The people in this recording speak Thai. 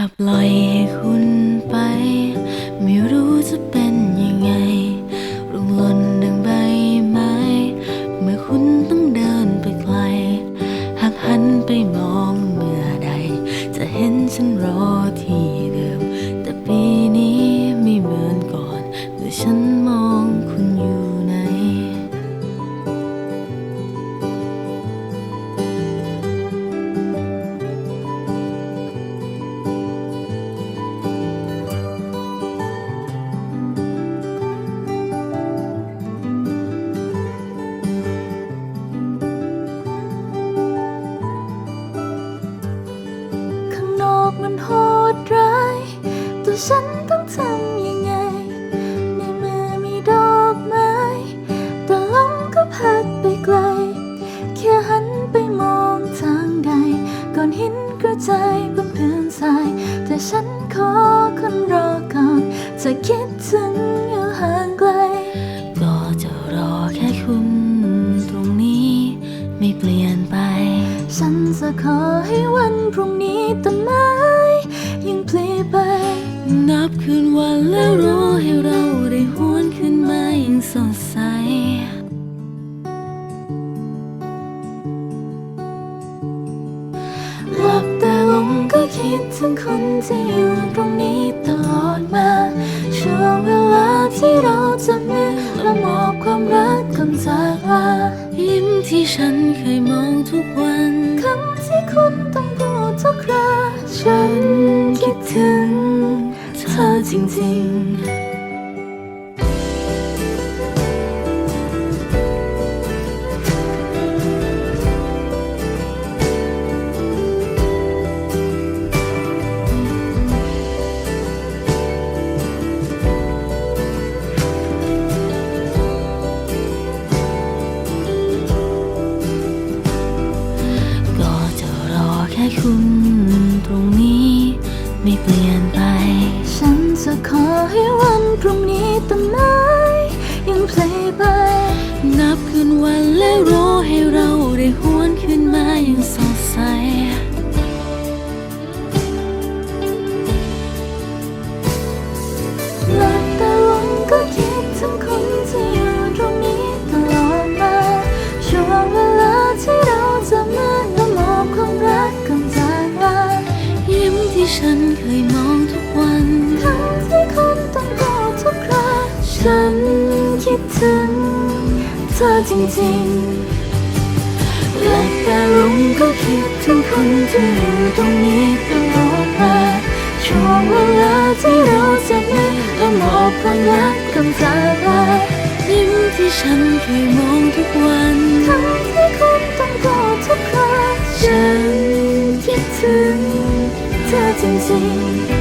ถ้าปล่อยให้คุณไป ไม่รู้จะเป็นยังไงรุ่งหล่นดังใบไม้ เมื่อคุณต้องเดินไปไกล หากหันไปมองเมื่อใด จะเห็นฉันรอที่เดิ ฉันต้องทำยังไง ในเมื่อมีดอกไม้ แต่ลมก็พัดไปไกล แค่หันไปมองทางใดก้อนหินกระจายบนพื้นทราย แต่ฉันขอคนรอก่อน จะคิดถึงอยู่ห่างไกล ก็จะรอแค่คุณตรงนี้ไม่เปลี่ยนไป ฉันจะขอให้วันพรุ่งนี้ต้นไม้ คิดถึงคนที่อยู่ตรงนี้ตลอดมา ช่วงเวลาที่เราจะมือและมอบความรักกันจากลายิ้มที่ฉันเคยมองทุกวันคำที่คุณต้องพูดทุกคราฉันคิดถึงเธอจริงๆ ให้วันพรุ่งนี้ เธอจริงๆหลับตาลงก็คิดถึงคนที่อยู่ตรงนี้ตลอดมาช่วงเวลาที่เราจะมีและมอบความรักกันจากลายิ้มที่ฉันเคยมองทุกวันคำที่คุณต้องพูดทุกคราฉันคิดถึงเธอจริงๆ